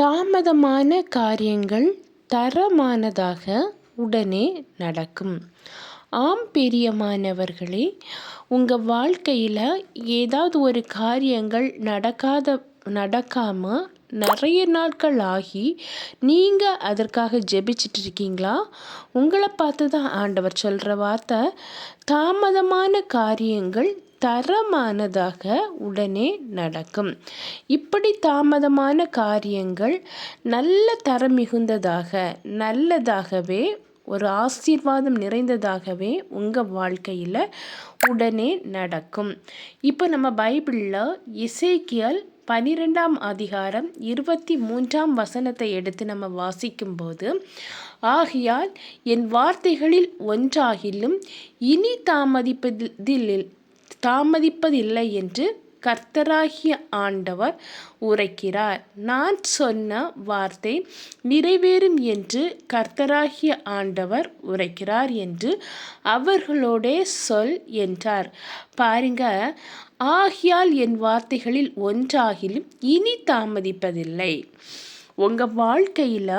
தாமதமான காரியங்கள் தரமானதாக உடனே நடக்கும். ஆம் பிரியமானவர்களே உங்கள் வாழ்க்கையில் ஏதாவது ஒரு காரியங்கள் நடக்காத நடக்காமல் நிறைய நாட்கள் ஆகி நீங்கள் அதற்காக ஜெபிச்சிட்டு இருக்கீங்களா? உங்களை பார்த்து தான் ஆண்டவர் சொல்கிற வார்த்தை. தாமதமான காரியங்கள் தரமானதாக உடனே நடக்கும். இப்படி தாமதமான காரியங்கள் நல்ல தரம் மிகுந்ததாக நல்லதாகவே ஒரு ஆசீர்வாதம் நிறைந்ததாகவே உங்கள் வாழ்க்கையில் உடனே நடக்கும். இப்போ நம்ம பைபிளில் இசைக்கியல் பனிரெண்டாம் அதிகாரம் இருபத்தி மூன்றாம் வசனத்தை எடுத்து நம்ம வாசிக்கும்போது ஆகையால் என் வார்த்தைகளில் ஒன்றாகிலும் இனி தாமதிப்பதில் தாமதிப்பதில்லை என்று கர்த்தராகிய ஆண்டவர் உரைக்கிறார். நான் சொன்ன வார்த்தை நிறைவேறும் என்று கர்த்தராகிய ஆண்டவர் உரைக்கிறார் என்று அவர்களோடே சொல் என்றார். பாருங்க ஆகியால் என் வார்த்தைகளில் ஒன்றாகிலும் இனி தாமதிப்பதில்லை. உங்கள் வாழ்க்கையில்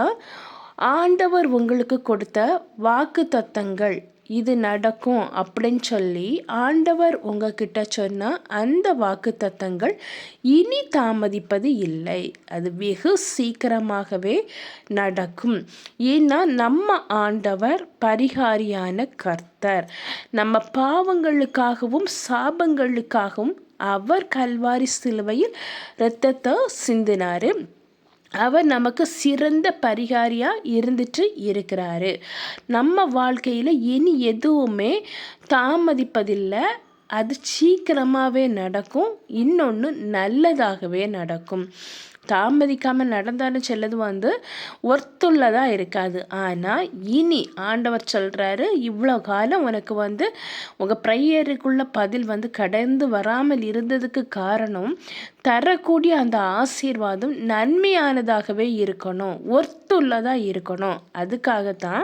ஆண்டவர் உங்களுக்கு கொடுத்த வாக்கு தத்தங்கள் இது நடக்கும் அப்படின்னு சொல்லி ஆண்டவர் உங்ககிட்ட சொன்ன அந்த வாக்கு தத்தங்கள் இனி தாமதிப்பது இல்லை. அது வெகு சீக்கிரமாகவே நடக்கும். ஏன்னா நம்ம ஆண்டவர் பரிகாரியான கர்த்தர். நம்ம பாவங்களுக்காகவும் சாபங்களுக்காகவும் அவர் கல்வாரி சிலுவையில் இரத்தத்தை சிந்தினார். அவர் நமக்கு சிறந்த பரிகாரியாக இருந்துட்டு இருக்கிறாரு. நம்ம வாழ்க்கையில் இனி எதுவுமே தாமதிப்பதில்லை. அது சீக்கிரமாகவே நடக்கும். இன்னொன்று நல்லதாகவே நடக்கும். தாமதிக்காமல் நடந்தாலும் செல்லது வந்து ஒர்த்துள்ளதாக இருக்காது. ஆனால் இனி ஆண்டவர் சொல்கிறாரு இவ்வளோ காலம் உனக்கு வந்து உங்கள் ப்ரையருக்குள்ள பதில் வந்து கடந்து வராமல் இருந்ததுக்கு காரணம் தரக்கூடிய அந்த ஆசீர்வாதம் நன்மையானதாகவே இருக்கணும். ஒர்த்துள்ளதாக இருக்கணும். அதுக்காகத்தான்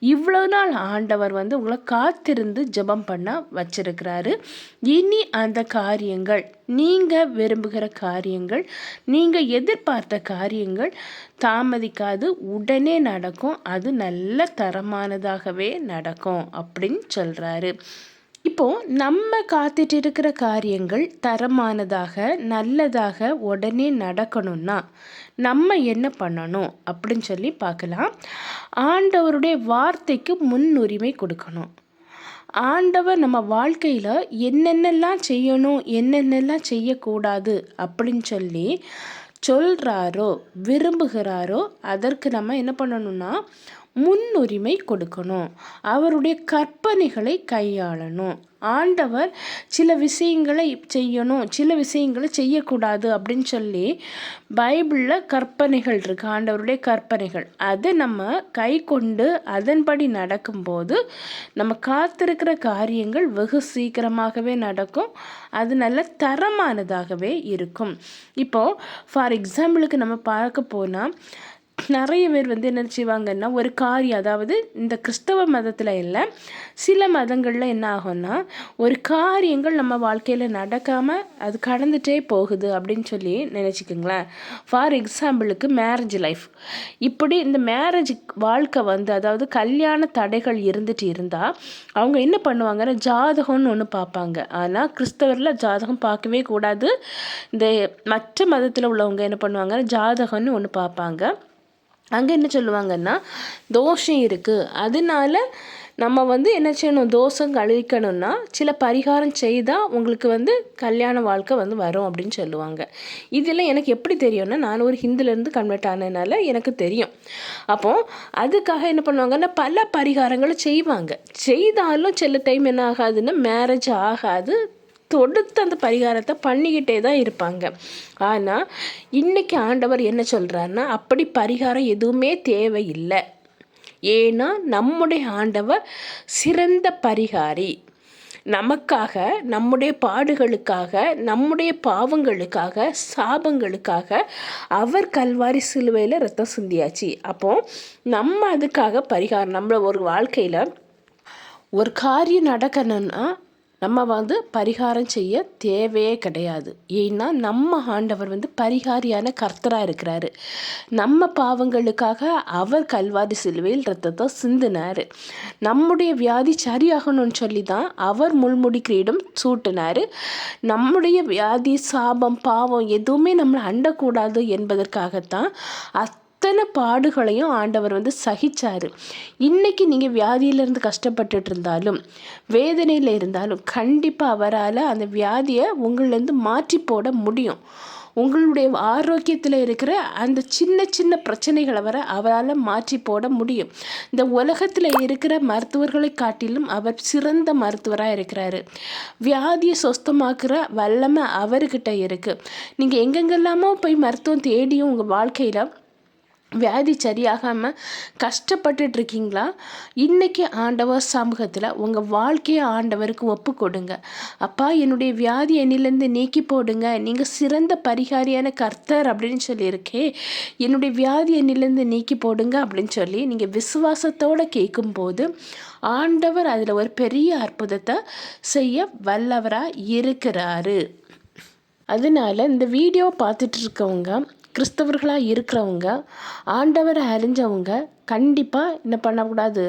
இவ்வளோ நாள் ஆண்டவர் வந்து உங்களை காத்திருந்து ஜெபம் பண்ண வச்சிருக்கிறாரு. இனி அந்த காரியங்கள் நீங்கள் விரும்புகிற காரியங்கள் நீங்கள் எதிர்பார்த்த காரியங்கள் தாமதிக்காது. உடனே நடக்கும். அது நல்ல தரமானதாகவே நடக்கும் அப்படின்னு சொல்கிறாரு இப்போது நம்ம காத்துட்டு இருக்கிற காரியங்கள் தரமானதாக நல்லதாக உடனே நடக்கணும்னா நம்ம என்ன பண்ணணும் அப்படின்னு சொல்லி பார்க்கலாம். ஆண்டவருடைய வார்த்தைக்கு முன்னுரிமை கொடுக்கணும். ஆண்டவர் நம்ம வாழ்க்கையில் என்னென்னலாம் செய்யணும் என்னென்னலாம் செய்யக்கூடாது அப்படின்னு சொல்லி சொல்கிறாரோ விரும்புகிறாரோ அதற்கு நம்ம என்ன பண்ணணும்னா முன்னுரிமை கொடுக்கணும். அவருடைய கற்பனைகளை கையாளணும். ஆண்டவர் சில விஷயங்களை செய்யணும். சில விஷயங்களை செய்யக்கூடாது அப்படின்னு சொல்லி பைபிளில் கற்பனைகள் இருக்குது ஆண்டவருடைய கற்பனைகள். அதை நம்ம கை கொண்டு அதன்படி நடக்கும்போது நம்ம காத்திருக்கிற காரியங்கள் வெகு சீக்கிரமாகவே நடக்கும். அது நல்ல தரமானதாகவே இருக்கும். இப்போது ஃபார் எக்ஸாம்பிளுக்கு நம்ம பார்க்க போனால் நிறைய பேர் வந்து என்ன செய்வாங்கன்னா ஒரு காரியம் அதாவது இந்த கிறிஸ்தவ மதத்தில் இல்லை சில மதங்களில் என்ன ஆகும்னா ஒரு காரியங்கள் நம்ம வாழ்க்கையில் நடக்காமல் அது கடந்துகிட்டே போகுது அப்படின்னு சொல்லி நினச்சிக்கோங்களேன். ஃபார் எக்ஸாம்பிளுக்கு மேரேஜ் லைஃப் இப்படி இந்த மேரேஜ் வாழ்க்கை வந்து அதாவது கல்யாண தடைகள் இருந்துட்டு இருந்தால் அவங்க என்ன பண்ணுவாங்கன்னா ஜாதகம்னு ஒன்று பார்ப்பாங்க. ஆனால் கிறிஸ்தவரில் ஜாதகம் பார்க்கவே கூடாது. இந்த மற்ற மதத்தில் உள்ளவங்க என்ன பண்ணுவாங்கன்னா ஜாதகம்னு ஒன்று பார்ப்பாங்க. அங்கே என்ன சொல்லுவாங்கன்னா தோஷம் இருக்குது அதனால நம்ம வந்து என்ன செய்யணும்? தோஷம் கழிக்கணும்னா சில பரிகாரம் செய்தால் உங்களுக்கு வந்து கல்யாண வாழ்க்கை வந்து வரும் அப்படின்னு சொல்லுவாங்க. இதெல்லாம் எனக்கு எப்படி தெரியும்னா நான் ஒரு ஹிந்துலேருந்து கன்வெர்ட் ஆனதுனால எனக்கு தெரியும். அப்போது அதுக்காக என்ன பண்ணுவாங்கன்னா பல பரிகாரங்களை செய்வாங்க. செய்தாலும் சில டைம் என்ன ஆகாதுன்னா மேரேஜ் ஆகாது தொடுத்து அந்த பரிகாரத்தை பண்ணிக்கிட்டே தான் இருப்பாங்க. ஆனால் இன்றைக்கி ஆண்டவர் என்ன சொல்கிறாருன்னா அப்படி பரிகாரம் எதுவுமே தேவையில்லை. ஏன்னா நம்முடைய ஆண்டவர் சிறந்த பரிகாரி. நமக்காக நம்முடைய பாடுகளுக்காக நம்முடைய பாவங்களுக்காக சாபங்களுக்காக அவர் கல்வாரி சிலுவையில் ரத்தம் சிந்தியாச்சு. அப்போது நம்ம அதுக்காக பரிகாரம் நம்மள ஒரு வாழ்க்கையில் ஒரு காரியம் நடக்கணும்னா நம்ம வந்து பரிகாரம் செய்ய தேவையே கிடையாது. ஏன்னா நம்ம ஆண்டவர் வந்து பரிகாரியான கர்த்தராக இருக்கிறாரு. நம்ம பாவங்களுக்காக அவர் கல்வாதி சிலுவையில் ரத்தத்தை சிந்தினார். நம்முடைய வியாதி சரியாகணும்னு சொல்லி தான் அவர் முள்முடி கிரீடம் சூட்டினார். நம்முடைய வியாதி சாபம் பாவம் எதுவுமே நம்மளை அண்டக்கூடாது என்பதற்காகத்தான் அத் அத்தனை பாடுகளையும் ஆண்டவர் வந்து சகிச்சார். இன்றைக்கி நீங்கள் வியாதியிலேருந்து கஷ்டப்பட்டுட்டு இருந்தாலும் வேதனையில் இருந்தாலும் கண்டிப்பாக அவரால் அந்த வியாதியை உங்கள்லேருந்து மாற்றி போட முடியும். உங்களுடைய ஆரோக்கியத்தில் இருக்கிற அந்த சின்ன சின்ன பிரச்சனைகளை வர அவரால் மாற்றி போட முடியும். இந்த உலகத்தில் இருக்கிற மருத்துவர்களை காட்டிலும் அவர் சிறந்த மருத்துவராக இருக்கிறாரு. வியாதியை சொஸ்தமாக்குற வல்லமை அவர்கிட்ட இருக்குது நீங்கள் எங்கெங்கெல்லாமோ போய் மருத்துவம் தேடியும் உங்கள் வாழ்க்கையில் வியாதி சரியாகாமல் கஷ்டப்பட்டுட்ருக்கீங்களா? இன்றைக்கி ஆண்டவர் சமூகத்தில் உங்கள் வாழ்க்கையை ஆண்டவருக்கு ஒப்பு கொடுங்க அப்பா என்னுடைய வியாதி என்னிலேருந்து நீக்கி போடுங்க. நீங்கள் சிறந்த பரிகாரியான கர்த்தர் அப்படின்னு சொல்லியிருக்கே. என்னுடைய வியாதி என்னிலேருந்து நீக்கி போடுங்க அப்படின்னு சொல்லி நீங்கள் விசுவாசத்தோடு கேட்கும்போது ஆண்டவர் அதில் ஒரு பெரிய அற்புதத்தை செய்ய வல்லவராக இருக்கிறாரு. அதனால இந்த வீடியோ பார்த்துட்டு இருக்கவங்க கிறிஸ்தவர்களாக இருக்கிறவங்க ஆண்டவரை அறிஞ்சவங்க கண்டிப்பாக என்ன பண்ணக்கூடாது?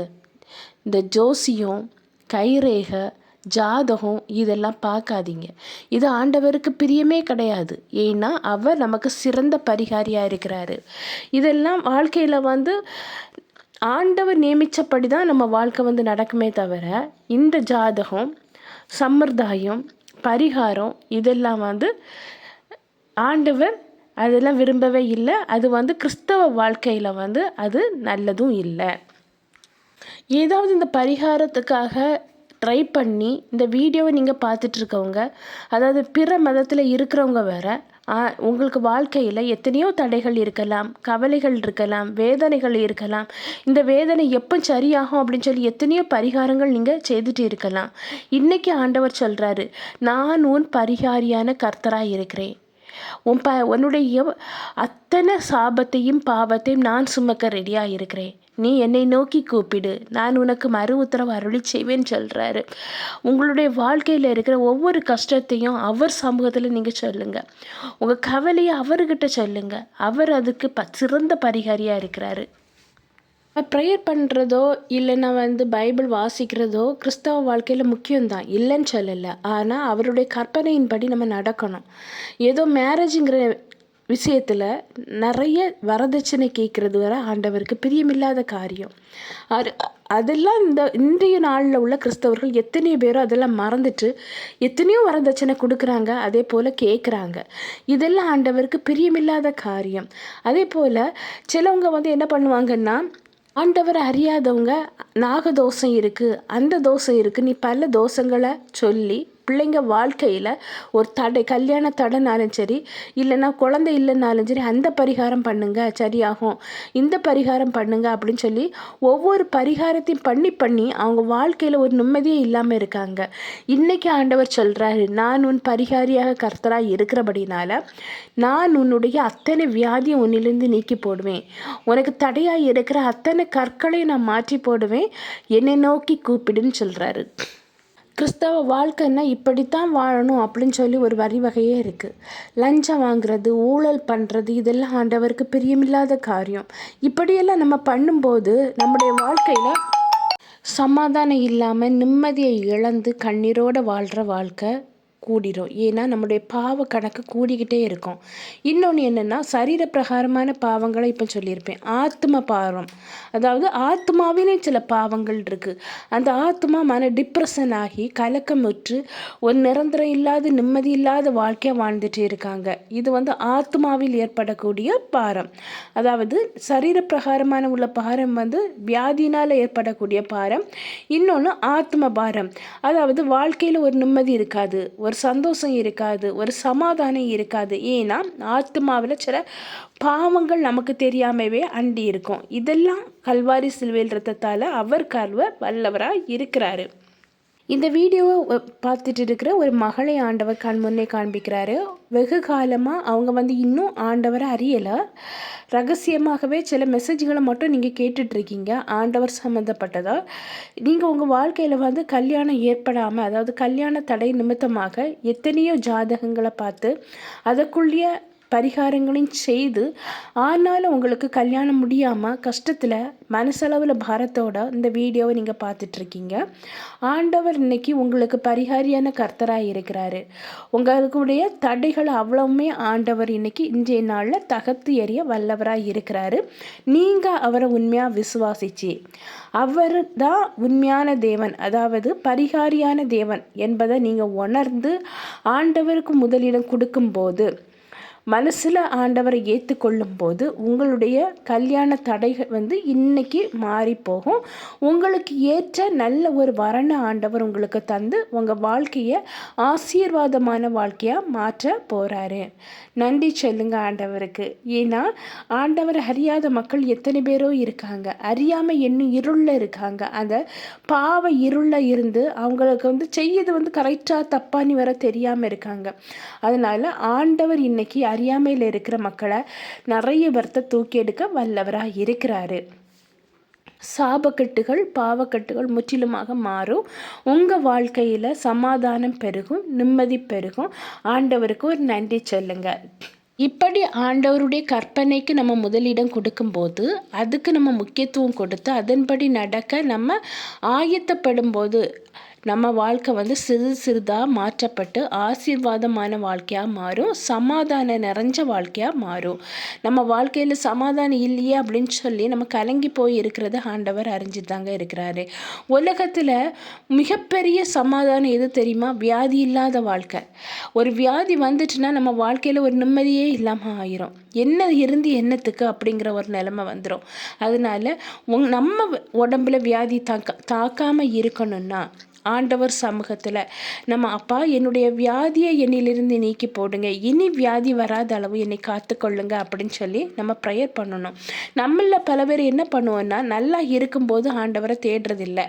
இந்த ஜோசியம் கைரேகை ஜாதகம் இதெல்லாம் பார்க்காதீங்க. இது ஆண்டவருக்கு பிரியமே கிடையாது. ஏன்னா அவர் நமக்கு சிறந்த பரிகாரியாக இருக்கிறாரு. இதெல்லாம் வாழ்க்கையில் வந்து ஆண்டவர் நியமித்தபடி தான் நம்ம வாழ்க்கை வந்து நடக்குமே தவிர இந்த ஜாதகம் சம்பிரதாயம் பரிகாரம் இதெல்லாம் வந்து ஆண்டவர் அதெல்லாம் விரும்பவே இல்லை. அது வந்து கிறிஸ்தவ வாழ்க்கையில் வந்து அது நல்லதும் இல்லை. ஏதாவது இந்த பரிகாரத்துக்காக ட்ரை பண்ணி இந்த வீடியோவை நீங்கள் பார்த்துட்ருக்கவங்க அதாவது பிற மதத்தில் இருக்கிறவங்க வேறு உங்களுக்கு வாழ்க்கையில் எத்தனையோ தடைகள் இருக்கலாம் கவலைகள் இருக்கலாம் வேதனைகள் இருக்கலாம். இந்த வேதனை எப்போ சரியாகும் அப்படின்னு சொல்லி எத்தனையோ பரிகாரங்கள் நீங்கள் செய்துட்டு இருக்கலாம். இன்றைக்கி ஆண்டவர் சொல்கிறாரு நான் உன் பரிகாரியான கர்த்தராக இருக்கிறேன். உன் ப உன்னுடைய அத்தனை சாபத்தையும் பாவத்தையும் நான் சுமக்க ரெடியாக இருக்கிறேன் நீ என்னை நோக்கி கூப்பிடு. நான் உனக்கு மறு உத்தரவு அருளி செய்வேன்னு சொல்கிறாரு உங்களுடைய வாழ்க்கையில் இருக்கிற ஒவ்வொரு கஷ்டத்தையும் அவர் சமூகத்தில் நீங்கள் சொல்லுங்கள் உங்கள் கவலையை அவர்கிட்ட சொல்லுங்கள் அவர் அதுக்கு ப சிறந்த பரிகாரியாக இருக்கிறாரு. ப்ரேயர் பண்ணுறதோ இல்லைன்னா வந்து பைபிள் வாசிக்கிறதோ கிறிஸ்தவ வாழ்க்கையில் முக்கியம்தான். இல்லைன்னு சொல்லலை. ஆனால் அவருடைய கற்பனையின்படி நம்ம நடக்கணும். ஏதோ மேரேஜுங்கிற விஷயத்தில் நிறைய வரதட்சணை கேட்குறது வர ஆண்டவருக்கு பிரியமில்லாத காரியம். அது அதெல்லாம் இந்த இன்றைய நாளில் உள்ள கிறிஸ்தவர்கள் எத்தனையோ பேரோ அதெல்லாம் மறந்துட்டு எத்தனையோ வரதட்சணை கொடுக்குறாங்க அதே போல் கேட்குறாங்க. இதெல்லாம் ஆண்டவருக்கு பிரியமில்லாத காரியம். அதே போல் சிலவங்க வந்து என்ன பண்ணுவாங்கன்னா ஆண்டவர் அறியாதவங்க நாகதோஷம் இருக்குது அந்த தோஷம் இருக்குது நீ பல தோஷங்களை சொல்லி பிள்ளைங்க வாழ்க்கையில் ஒரு தடை கல்யாண தடைனாலும் சரி இல்லைன்னா குழந்தை இல்லைனாலும் சரி அந்த பரிகாரம் பண்ணுங்க சரியாகும். இந்த பரிகாரம் பண்ணுங்க அப்படின்னு சொல்லி ஒவ்வொரு பரிகாரத்தையும் பண்ணி பண்ணி அவங்க வாழ்க்கையில் ஒரு நிம்மதியே இல்லாமல் இருக்காங்க. இன்றைக்கி ஆண்டவர் சொல்கிறாரு நான் உன் பரிகாரியாக கர்த்தராக இருக்கிறபடினால நான் உன்னுடைய அத்தனை வியாதியை உன்னிலிருந்து நீக்கி போடுவேன். உனக்கு தடையாக இருக்கிற அத்தனை கற்களையும் நான் மாற்றி போடுவேன். என்னை நோக்கி கூப்பிடுன்னு சொல்கிறாரு கிறிஸ்தவ வாழ்க்கைன்னா இப்படித்தான் வாழணும் அப்படின்னு சொல்லி ஒரு வரி வகையே இருக்குது லஞ்சம் வாங்குறது ஊழல் பண்ணுறது இதெல்லாம் ஆண்டவருக்கு பிரியமில்லாத காரியம். இப்படியெல்லாம் நம்ம பண்ணும்போது நம்முடைய வாழ்க்கையில் சமாதானம் இல்லாமல் நிம்மதியை இழந்து கண்ணீரோடு வாழ்கிற வாழ்க்கை கூடிரும். ஏன்னா நம்முடைய பாவ கணக்கு கூடிக்கிட்டே இருக்கும். இன்னொன்று என்னென்னா சரீர பிரகாரமான பாவங்களை இப்போ சொல்லியிருப்பேன். ஆத்ம பாவம். அதாவது ஆத்மாவிலேயும் சில பாவங்கள் இருக்குது அந்த ஆத்மா மன டிப்ரெஷன் ஆகி கலக்கமுற்று ஒரு நிரந்தரம் இல்லாத நிம்மதி இல்லாத வாழ்க்கையாக வாழ்ந்துட்டு இருக்காங்க. இது வந்து ஆத்மாவில் ஏற்படக்கூடிய பாரம். அதாவது சரீர பிரகாரமான உள்ள பாரம் வந்து வியாதினால் ஏற்படக்கூடிய பாரம். இன்னொன்று ஆத்ம பாரம். அதாவது வாழ்க்கையில் ஒரு நிம்மதி இருக்காது. ஒரு சந்தோஷம் இருக்காது ஒரு சமாதானம் இருக்காது. ஏன்னா ஆத்மாவில் சில பாவங்கள் நமக்கு தெரியாமவே அண்டி இருக்கும் இதெல்லாம் கல்வாரி சிலுவையில் ரத்தத்தால் அவர் கல்வ வல்லவராக இருக்கிறாரு. இந்த வீடியோவை பார்த்துட்டு இருக்கிற ஒரு மகளை ஆண்டவர் கண் முன்னே காண்பிக்கிறாரு. வெகு காலமாக அவங்க வந்து இன்னும் ஆண்டவரை அறியலை. ரகசியமாகவே சில மெசேஜ்களை மட்டும் நீங்கள் கேட்டுட்ருக்கீங்க ஆண்டவர் சம்மந்தப்பட்டதாக நீங்கள் உங்கள் வாழ்க்கையில் வந்து கல்யாணம் ஏற்படாமல் அதாவது கல்யாண தடை நிமித்தமாக எத்தனையோ ஜாதகங்களை பார்த்து அதற்குள்ளேயே பரிகாரங்களையும் செய்து ஆனாலும் உங்களுக்கு கல்யாணம் முடியாமல் கஷ்டத்தில் மனசளவில் பாரத்தோட இந்த வீடியோவை நீங்கள் பார்த்துட்ருக்கீங்க. ஆண்டவர் இன்னைக்கு உங்களுக்கு பரிகாரியான கர்த்தராக இருக்கிறாரு. உங்களுடைய தடைகளை அவ்வளவுமே ஆண்டவர் இன்னைக்கு இன்றைய நாளில் தகர்த்து எறிய வல்லவராக இருக்கிறாரு. நீங்கள் அவரை உண்மையாக விசுவாசிச்சு. அவர் தான் உண்மையான தேவன். அதாவது பரிகாரியான தேவன் என்பதை நீங்கள் உணர்ந்து ஆண்டவருக்கு முதலிடம் கொடுக்கும்போது மனசில் ஆண்டவரை ஏற்றுக்கொள்ளும் போது உங்களுடைய கல்யாண தடைகள் வந்து இன்னைக்கு மாறி போகும். உங்களுக்கு ஏற்ற நல்ல ஒரு வரண ஆண்டவர் உங்களுக்கு தந்து உங்கள் வாழ்க்கையை ஆசீர்வாதமான வாழ்க்கையாக மாற்ற போகிறாரு நன்றி சொல்லுங்க ஆண்டவருக்கு. ஏன்னா ஆண்டவர் அறியாத மக்கள் எத்தனை பேரோ இருக்காங்க. அறியாமல் இன்னும் இருளில் இருக்காங்க. அந்த பாவ இருளில் இருந்து அவங்களுக்கு வந்து செய்யது வந்து கரெக்டாக தப்பானி வர தெரியாமல் இருக்காங்க. அதனால் ஆண்டவர் இன்னைக்கு அறியாமையில் இருக்கிற மக்களை நிறைய பேர்த்த தூக்கி எடுக்க வல்லவராக இருக்கிறாரு. சாபக்கட்டுகள் பாவக்கட்டுகள் முற்றிலுமாக மாறும். உங்கள் வாழ்க்கையில் சமாதானம் பெருகும் நிம்மதி பெருகும். ஆண்டவருக்கு ஒரு நன்றி சொல்லுங்க. இப்படி ஆண்டவருடைய கற்பனைக்கு நம்ம முதலிடம் கொடுக்கும்போது அதுக்கு நம்ம முக்கியத்துவம் கொடுத்து அதன்படி நடக்க நம்ம ஆயத்தப்படும் போது நம்ம வாழ்க்கை வந்து சிறு சிறிதாக மாற்றப்பட்டு ஆசீர்வாதமான வாழ்க்கையாக மாறும் சமாதானம் நிறைஞ்ச வாழ்க்கையாக மாறும். நம்ம வாழ்க்கையில் சமாதானம் இல்லையே அப்படின்னு சொல்லி நம்ம கலங்கி போய் இருக்கிறத ஆண்டவர் அறிஞ்சிட்டு தாங்க இருக்கிறாரு. உலகத்தில் மிகப்பெரிய சமாதானம் எது தெரியுமா? வியாதி இல்லாத வாழ்க்கை. ஒரு வியாதி வந்துட்டுனா நம்ம வாழ்க்கையில் ஒரு நிம்மதியே இல்லாமல் ஆயிரும். என்ன இருந்து என்னத்துக்கு அப்படிங்கிற ஒரு நிலைமை வந்துடும் அதனால உங் நம்ம உடம்புல வியாதி தாக்க தாக்காமல் இருக்கணும்னா ஆண்டவர் சமூகத்தில். நம்ம அப்பா என்னுடைய வியாதியை என்னிலிருந்து நீக்கி போடுங்க. இனி வியாதி வராத அளவு என்னை காத்துக்கொள்ளுங்க. அப்படின்னு சொல்லி நம்ம ப்ரேயர் பண்ணணும். நம்மள பல பேர் என்ன பண்ணுவோம்னா நல்லா இருக்கும்போது ஆண்டவரை தேடுறதில்ல.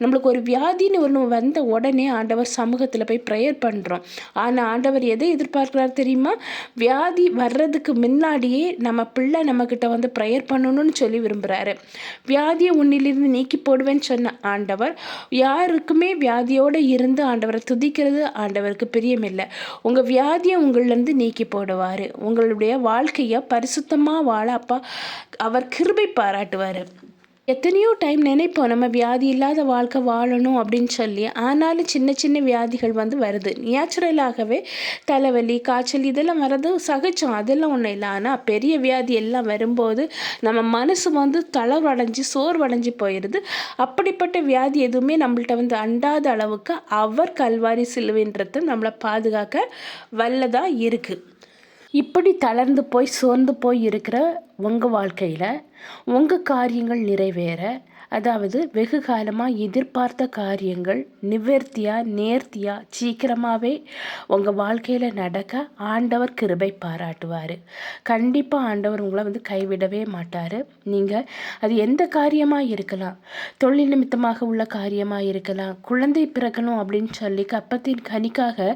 நம்மளுக்கு ஒரு வியாதின்னு ஒன்று வந்த உடனே ஆண்டவர் சமூகத்தில் போய் ப்ரேயர் பண்ணுறோம் ஆனால் ஆண்டவர் எதை எதிர்பார்க்குறாரு தெரியுமா? வியாதி வர்றதுக்கு முன்னாடியே நம்ம பிள்ளை நம்மக்கிட்ட வந்து ப்ரேயர் பண்ணணும்னு சொல்லி விரும்புகிறாரு வியாதியை உன்னிலிருந்து நீக்கி போடுவேன்னு சொன்ன ஆண்டவர் யாருக்குமே வியாதியோடு இருந்து ஆண்டவரை துதிக்கிறது ஆண்டவருக்கு பிரியமில்லை. உங்கள் வியாதியை உங்களிலேருந்து நீக்கி போடுவார். உங்களுடைய வாழ்க்கையை பரிசுத்தமாக வாழ அப்பா அவர் கிருபை பாராட்டுவார். எத்தனையோ டைம் நினைப்போம் நம்ம வியாதி இல்லாத வாழ்க்கை வாழணும் அப்படின்னு சொல்லி. ஆனாலும் சின்ன சின்ன வியாதிகள் வந்து வருது. நேச்சுரலாகவே தலைவலி காய்ச்சல் இதெல்லாம் வர்றது சகஜம். அதெல்லாம் ஒன்றும் இல்லை. ஆனால் பெரிய வியாதி எல்லாம் வரும்போது நம்ம மனசு வந்து தளர்வடைஞ்சு சோர்வடைஞ்சு போயிடுது அப்படிப்பட்ட வியாதி எதுவுமே நம்மள்ட்ட வந்து அண்டாத அளவுக்கு அவர் கல்வாரி சிலுவின்றது நம்மளை பாதுகாக்க வல்லதாக இருக்குது இப்படி தளர்ந்து போய் சோர்ந்து போய் இருக்கிற உங்கள் வாழ்க்கையில் உங்கள் காரியங்கள் நிறைவேற. அதாவது வெகு காலமாக எதிர்பார்த்த காரியங்கள் நிவர்த்தியாக நேர்த்தியாக சீக்கிரமாகவே உங்கள் வாழ்க்கையில் நடக்க ஆண்டவர் கிருபை பாராட்டுவார். கண்டிப்பாக ஆண்டவர் உங்களை வந்து கைவிடவே மாட்டார். நீங்கள் அது எந்த காரியமாக இருக்கலாம் தொழில் நிமித்தமாக உள்ள காரியமாக இருக்கலாம் குழந்தை பிறக்கணும் அப்படின்னு சொல்லி கப்பத்தின் கனிக்காக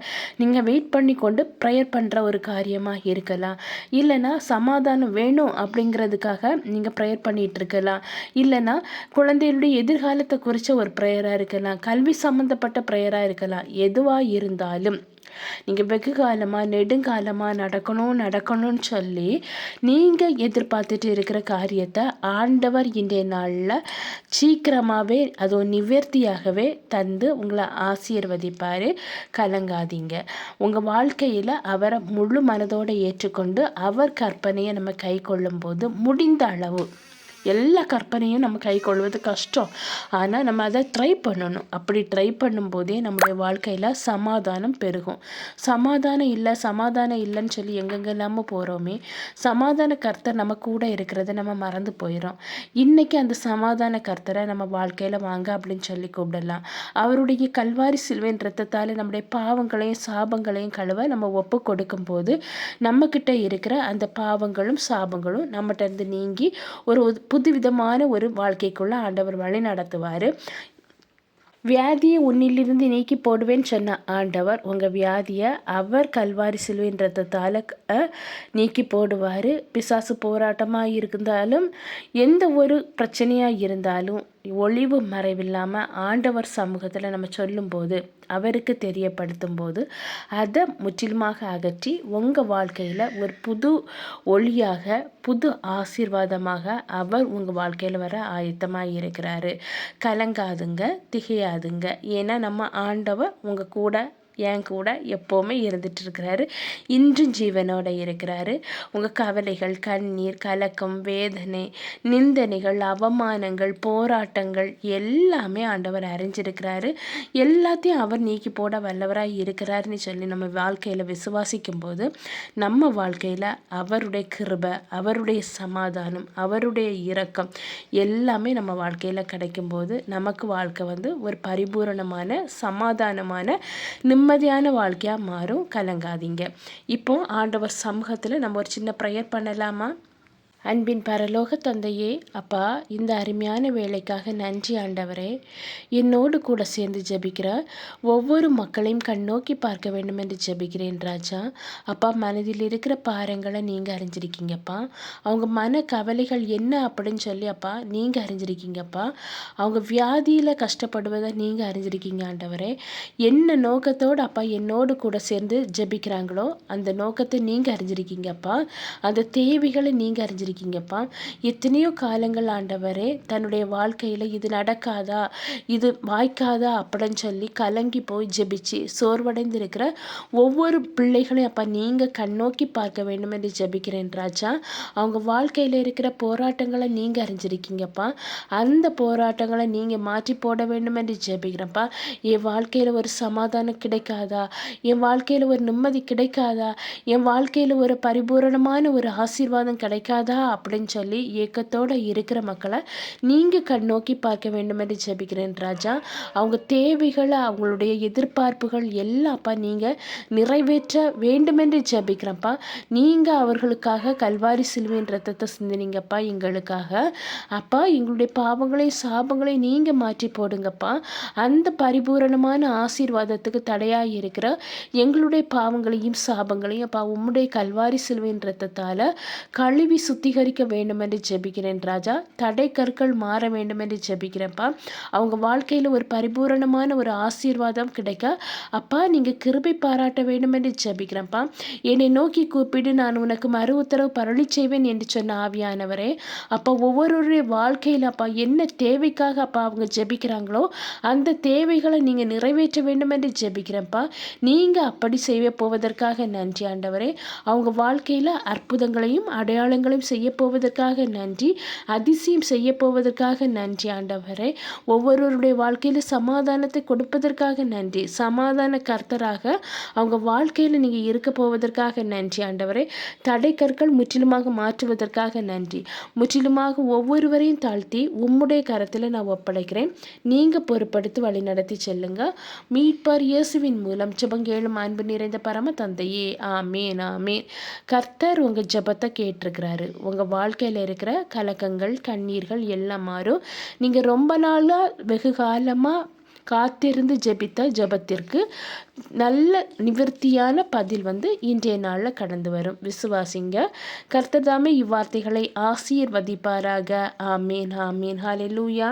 நீங்கள் வெயிட் பண்ணி கொண்டு ப்ரேயர் பண்ணுற ஒரு காரியமாக இருக்கலாம். இல்லைன்னா சமாதானம் வேணும் அப்படிங்கிறதுக்காக நீங்கள் ப்ரேயர் பண்ணிகிட்டு இருக்கலாம். இல்லைன்னா குழந்தைகளுடைய எதிர்காலத்தை குறித்த ஒரு ப்ரேயராக இருக்கலாம் கல்வி சம்மந்தப்பட்ட ப்ரேயராக இருக்கலாம் எதுவாக இருந்தாலும். நீங்கள் வெகு காலமாக நெடுங்காலமாக நடக்கணும் நடக்கணும்னு சொல்லி நீங்கள் எதிர்பார்த்துட்டு இருக்கிற காரியத்தை ஆண்டவர் இன்றைய நாளில் சீக்கிரமாகவே அதுவும் நிவர்த்தியாகவே தந்து உங்களை ஆசீர்வதிப்பார். கலங்காதீங்க. உங்கள் வாழ்க்கையில் அவரை முழு மனதோடு ஏற்றுக்கொண்டு அவர் கற்பனையை நம்ம கை கொள்ளும்போது முடிந்த அளவு எல்லா கற்பனையும் நம்ம கை கொள்வது கஷ்டம். ஆனால் நம்ம அதை ட்ரை பண்ணணும். அப்படி ட்ரை பண்ணும்போதே நம்முடைய வாழ்க்கையில் சமாதானம் பெருகும். சமாதானம் இல்லை சமாதானம் இல்லைன்னு சொல்லி எங்கெங்கெல்லாமோ போகிறோமே சமாதான கர்த்தர் நம்ம கூட இருக்கிறத நம்ம மறந்து போயிடும் இன்றைக்கி அந்த சமாதான கர்த்தரை நம்ம வாழ்க்கையில் வாங்க அப்படின்னு சொல்லி கூப்பிடலாம். அவருடைய கல்வாரி சிலுவையின் ரத்தத்தால் நம்முடைய பாவங்களையும் சாபங்களையும் கழுவ நம்ம ஒப்பு கொடுக்கும்போது நம்மக்கிட்ட இருக்கிற அந்த பாவங்களும் சாபங்களும் நம்மகிட்ட இருந்து நீங்கி ஒரு புதுவிதமான ஒரு வாழ்க்கைக்குள்ளே ஆண்டவர் வழி நடத்துவார். வியாதியை உன்னிலிருந்து நீக்கி போடுவேன்னு சொன்ன ஆண்டவர் உங்கள் வியாதியை அவர் கல்வாரி சிலுவின் ரத்தத்தால் நீக்கி போடுவார். பிசாசு போராட்டமாக இருந்தாலும் எந்த ஒரு பிரச்சனையாக இருந்தாலும் ஒளிவு மறைவில்லாமல் ஆண்டவர் சமூகத்தில் நம்ம சொல்லும்போது அவருக்கு தெரியப்படுத்தும் போது அதை முற்றிலுமாக அகற்றி உங்கள் வாழ்க்கையில் ஒரு புது ஒளியாக புது ஆசீர்வாதமாக அவர் உங்கள் வாழ்க்கையில் வர ஆயத்தமாக இருக்கிறாரு. கலங்காதுங்க திகையாதுங்க. ஏன்னா நம்ம ஆண்டவர் உங்கள் கூட என் கூட எப்போவுமே இருந்துட்டு இருக்கிறாரு இன்றும் ஜீவனோடு இருக்கிறாரு. உங்கள் கவலைகள் கண்ணீர் கலக்கம் வேதனை நிந்தனைகள் அவமானங்கள் போராட்டங்கள் எல்லாமே ஆண்டவர் அறிஞ்சிருக்கிறாரு. எல்லாத்தையும் அவர் நீக்கி போட வல்லவராக இருக்கிறாருன்னு சொல்லி நம்ம வாழ்க்கையில் விசுவாசிக்கும் போது நம்ம வாழ்க்கையில் அவருடைய கிருபை அவருடைய சமாதானம் அவருடைய இரக்கம் எல்லாமே நம்ம வாழ்க்கையில் கிடைக்கும்போது நமக்கு வாழ்க்கை வந்து ஒரு பரிபூரணமான சமாதானமான நிம்ம நிம்மதியான வாழ்க்கையாக மாறும். கலங்காதீங்க. இப்போ ஆண்டவர் சமூகத்தில் நம்ம ஒரு சின்ன ப்ரேயர் பண்ணலாமா? அன்பின் பரலோக தந்தையே அப்பா இந்த அருமையான வேலைக்காக நன்றி ஆண்டவரே. என்னோடு கூட சேர்ந்து ஜபிக்கிற ஒவ்வொரு மக்களையும் கண்ணோக்கி பார்க்க வேண்டும் என்று ஜபிக்கிறேன் ராஜா. அப்பா மனதில் இருக்கிற பாரங்களை நீங்கள் அறிஞ்சிருக்கீங்கப்பா. அவங்க மன கவலைகள் என்ன அப்படின்னு சொல்லி அப்பா நீங்கள் அறிஞ்சிருக்கீங்கப்பா. அவங்க வியாதியில் கஷ்டப்படுவதை நீங்கள் அறிஞ்சிருக்கீங்க ஆண்டவரே. என்ன நோக்கத்தோடு அப்பா என்னோடு கூட சேர்ந்து ஜபிக்கிறாங்களோ அந்த நோக்கத்தை நீங்கள் அறிஞ்சிருக்கீங்கப்பா. அந்த தேவைகளை நீங்கள் அறிஞ்சிருக்கீங்க. இருக்கீங்கப்பா எத்தனையோ காலங்கள் ஆண்டவரே தன்னுடைய வாழ்க்கையில் இது நடக்காதா இது வாய்க்காதா அப்படின்னு சொல்லி கலங்கி போய் ஜெபிச்சு சோர்வடைந்து இருக்கிற ஒவ்வொரு பிள்ளைகளையும் அப்பா நீங்கள் கண்ணோக்கி பார்க்க வேண்டும் என்று ஜெபிக்கிறேன் ராஜா. அவங்க வாழ்க்கையில் இருக்கிற போராட்டங்களை நீங்கள் அறிஞ்சிருக்கீங்கப்பா. அந்த போராட்டங்களை நீங்கள் மாற்றி போட வேண்டும் என்று ஜெபிக்கிறேன்ப்பா. என் வாழ்க்கையில் ஒரு சமாதானம் கிடைக்காதா? என் வாழ்க்கையில் ஒரு நிம்மதி கிடைக்காதா? என் வாழ்க்கையில் ஒரு பரிபூரணமான ஒரு ஆசீர்வாதம் கிடைக்காதா? அப்படின்னு சொல்லி ஏக்கத்தோடு இருக்கிற மக்களை நீங்கள் கண்ணோக்கி பார்க்க வேண்டும் என்று ஜெபிக்கிறேன் ராஜா. அவங்க தேவைகளை அவங்களுடைய எதிர்பார்ப்புகள் எல்லாப்பா நீங்கள் நிறைவேற்ற வேண்டுமென்று ஜெபிக்கிறப்பா நீங்கள் அவர்களுக்காக கல்வாரி சிலுவின் ரத்தத்தை சிந்தினீங்கப்பா எங்களுக்காக. அப்பா எங்களுடைய பாவங்களை சாபங்களை நீங்கள் மாற்றி போடுங்கப்பா. அந்த பரிபூரணமான ஆசீர்வாதத்துக்கு தடையாக இருக்கிற எங்களுடைய பாவங்களையும் சாபங்களையும் அப்பா உம்முடைய கல்வாரி சிலுவின் ரத்தத்தால் கழுவி சுத்தி அதிகரிக்க வேண்டும் என்று ஜெபிக்கிறேன் ராஜா. தடை கற்கள் மாற வேண்டும் என்று ஜெபிக்கிறேன்ப்பா. அவங்க வாழ்க்கையில் ஒரு பரிபூரணமான ஒரு ஆசீர்வாதம் கிடைக்க. அப்பா நீங்கள் கிருபை பாராட்ட வேண்டும் என்று ஜெபிக்கிறேன்ப்பா. என்னை நோக்கி கூப்பிடு நான் உனக்கு மறு உத்தரவு பரளி செய்வேன் என்று சொன்ன ஆவியானவரே. அப்போ ஒவ்வொருவருடைய வாழ்க்கையில் அப்பா என்ன தேவைக்காக அப்பா அவங்க ஜெபிக்கிறாங்களோ அந்த தேவைகளை நீங்கள் நிறைவேற்ற வேண்டும் என்று ஜெபிக்கிறேன்ப்பா. நீங்கள் அப்படி செய்ய போவதற்காக நன்றி ஆண்டவரே. அவங்க வாழ்க்கையில் அற்புதங்களையும் அடையாளங்களையும் செய்ய செய்ய போவதற்காக நன்றி. அதிசயம் செய்ய போவதற்காக நன்றி ஆண்டவரே. ஒவ்வொருவருடைய வாழ்க்கையில் சமாதானத்தை கொடுப்பதற்காக நன்றி. சமாதான கர்த்தராக அவங்க வாழ்க்கையில் நீங்கள் இருக்க போவதற்காக நன்றி ஆண்டவரே. தடை கற்கள் முற்றிலுமாக மாற்றுவதற்காக நன்றி. முற்றிலுமாக ஒவ்வொருவரையும் தாழ்த்தி உம்முடைய கரத்தில் நான் ஒப்படைக்கிறேன். நீங்கள் பொறுப்படுத்தி வழி நடத்தி செல்லுங்க. மீட்பார் இயேசுவின் மூலம் ஜபங்கேளும் அன்பு நிறைந்த பரம தந்தையே. ஆமேன் ஆமேன். கர்த்தர் உங்கள் ஜபத்தை கேட்டிருக்கிறாரு. உங்கள் வாழ்க்கையில் இருக்கிற கலக்கங்கள் கண்ணீர்கள் எல்லாம் மாறும். நீங்கள் ரொம்ப நாளாக வெகு காலமாக காத்திருந்து ஜெபித்த ஜபத்திற்கு நல்ல நிவர்த்தியான பதில் வந்து இன்றைய நாளில் கடந்து வரும். விசுவாசிங்க கர்த்ததாமே இவ்வார்த்தைகளை ஆசீர்வதிப்பாராக. ஆமீன் ஆமீன். ஹாலே லூயா